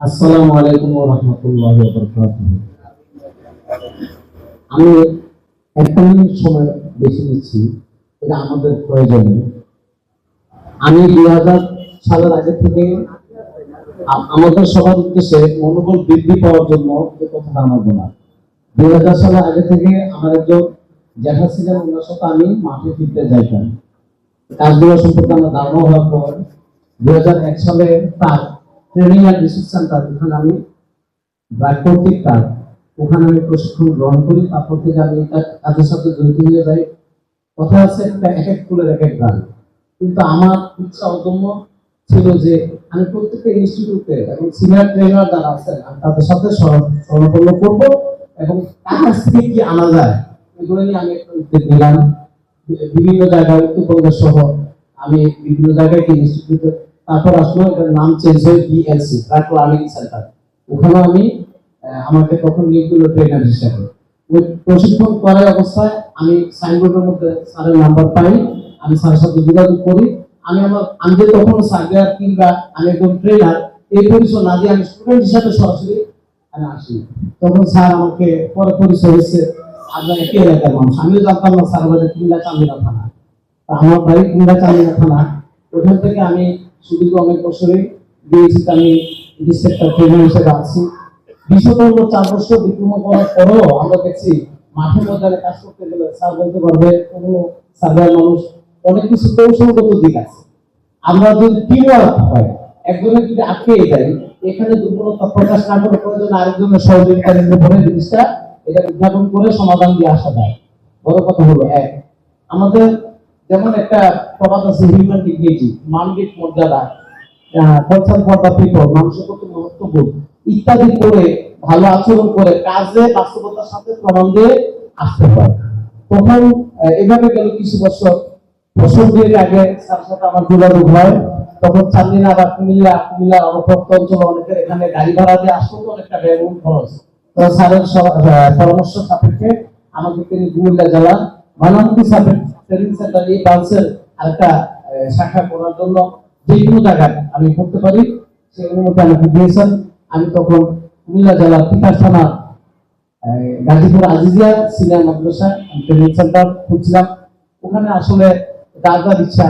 আসসালামু আলাইকুম ওয়া আমি মিনিট সময় নিচ্ছি, এটা আমাদের আমি দুই হাজার সালের আগে থেকে আমাদের সবার উদ্দেশ্যে মনোবল বৃদ্ধি পাওয়ার জন্য যে কথাটা আমার বলা। দুই হাজার সালের আগে থেকে আমার একজন জ্যাঠা ছিলেন, ওনার সাথে আমি মাঠে ফিরতে যাইতাম। কাজগুলো সম্পর্কে আমার ধারণা হওয়ার পর দুই হাজার এক সালে তার ট্রেনিং অ্যান্ড রিসার্চ সেন্টার ওখানে আমি ব্রাক কর্তৃক কাজ, ওখানে আমি প্রশিক্ষণ গ্রহণ করি তারপর থেকে আমি কাজের সাথে জড়িত হয়ে যাই। কথা আছে একটা এক এক ফুলের এক এক গান, কিন্তু আমার ইচ্ছা অদম্য ছিল যে আমি প্রত্যেকটা ইনস্টিটিউটে এবং সিনিয়র ট্রেনার যারা আছেন, আমি তাদের সাথে স্মরণাপন্ন করব এবং তার কাছ থেকে কি আনা যায়, এগুলো নিয়ে আমি একটা উদ্যোগ নিলাম। বিভিন্ন জায়গায় উত্তরবঙ্গের সহ আমি বিভিন্ন জায়গায় ইনস্টিটিউটে তারপর আসলো, এটার নাম চেঞ্জ হয়ে বিএলসি ট্রাক লার্নিং সেন্টার ওখানে আমি আমাকে তখন নিয়োগ দিল ট্রেনার হিসাবে। ওই প্রশিক্ষণ করার অবস্থায় আমি সাইনবোর্ডের মধ্যে স্যারের নাম্বার পাই, আমি স্যারের সাথে যোগাযোগ করি। আমি আমার, আমি যে তখন সার্ভেয়ার কিংবা আমি একজন ট্রেনার এই পরিচয় না দিয়ে আমি স্টুডেন্ট হিসাবে সরাসরি আমি আসি। তখন স্যার আমাকে পরে পরিচয় হয়েছে আপনার একই এলাকার মানুষ। আমিও জানতাম না স্যার আমাদের কুমিল্লা চান্দিনা থানা আমার বাড়ি কুমিল্লা চান্দিনা থানা। ওখান থেকে আমি সুদীর্ঘ অনেক বছরে দিয়েছি আমি ডিস্ট্রিক্টর ট্রেনার হিসেবে আছি। হলো চার বছর ডিপ্লোমা করার পরেও আমরা দেখছি মাঠে ময়দানে কাজ করতে গেলে স্যার বলতে পারবে, কোনো সার্ভেয়ার মানুষ অনেক কিছু কৌশলগত দিক আছে। আমরা যদি টিম ওয়ার্ক হয়, একজনের যদি আটকে যায়, এখানে দুর্বলতা প্রকাশ না করে প্রয়োজন আরেকজনের সহযোগিতা নিতে পারে জিনিসটা এটা উদ্ঘাটন করে সমাধান দিয়ে আসা যায়। বড় কথা হলো এক, আমাদের যেমন একটা প্রবাদ আছে হিউম্যান ডিগনিটি মানবিক মর্যাদা কনসার্ন ফর দ্য পিপল মানুষের প্রতি মহত্ববোধ ইত্যাদি করে, ভালো আচরণ করে, কাজে, বাস্তবতার সাথে প্রমাণ দিয়ে আসতে পারে তখন এভাবে গেল কিছু বছর। বছর দুয়েক আগে তার সাথে আমার যোগাযোগ হয়। তখন চান্দিনা বা কুমিল্লা অঞ্চল অনেকের এখানে গাড়ি ভাড়া দিয়ে আসতে অনেকটা ব্যয়বহুল খরচ। তো স্যারের পরামর্শ সাপেক্ষে আমাকে তিনি কুমিল্লা জেলা ট্রেনিং সেন্টার এই আরেকটা করার জন্য আমি করতে পারি আমাকে আমি তখন গাজীপুর আজিজিয়া ট্রেনিং সেন্টার ওখানে আসলে ইচ্ছা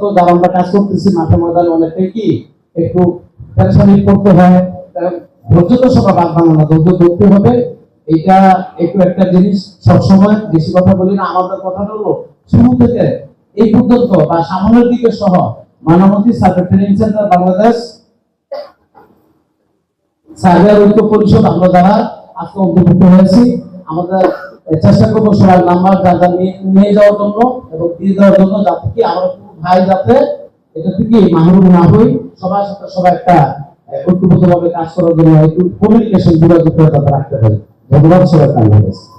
তো যারা আমরা কাজ করতেছি, মাঠে অনেকটাই কি, একটু করতে হয়। ধৈর্য তো ভাঙা না, ধৈর্য ধরতে হবে। এটা একটু একটা জিনিস সবসময় বেশি কথা বলি না, আমাদের কথা হলো শুরু থেকে এই পর্যন্ত বা সামনের দিকে সহ Mainamati survey training centre Bangladesh, surveyor ঐক্য পরিষদ, আমরা যারা আজকে অন্তর্ভুক্ত হয়েছি, আমাদের চেষ্টা করব সবার নাম্বার যা যা নিয়ে যাওয়ার জন্য এবং দিয়ে দেওয়ার জন্য যাতে কি আমরা ভাই যাতে এটা থেকে মাহরুম না হই, সবার সাথে সবাই একটা ঐক্যবদ্ধভাবে কাজ করার জন্য একটু কমিউনিকেশন যোগাযোগ করে যাতে রাখতে পারি। ধন্যবাদ সবাই কাজ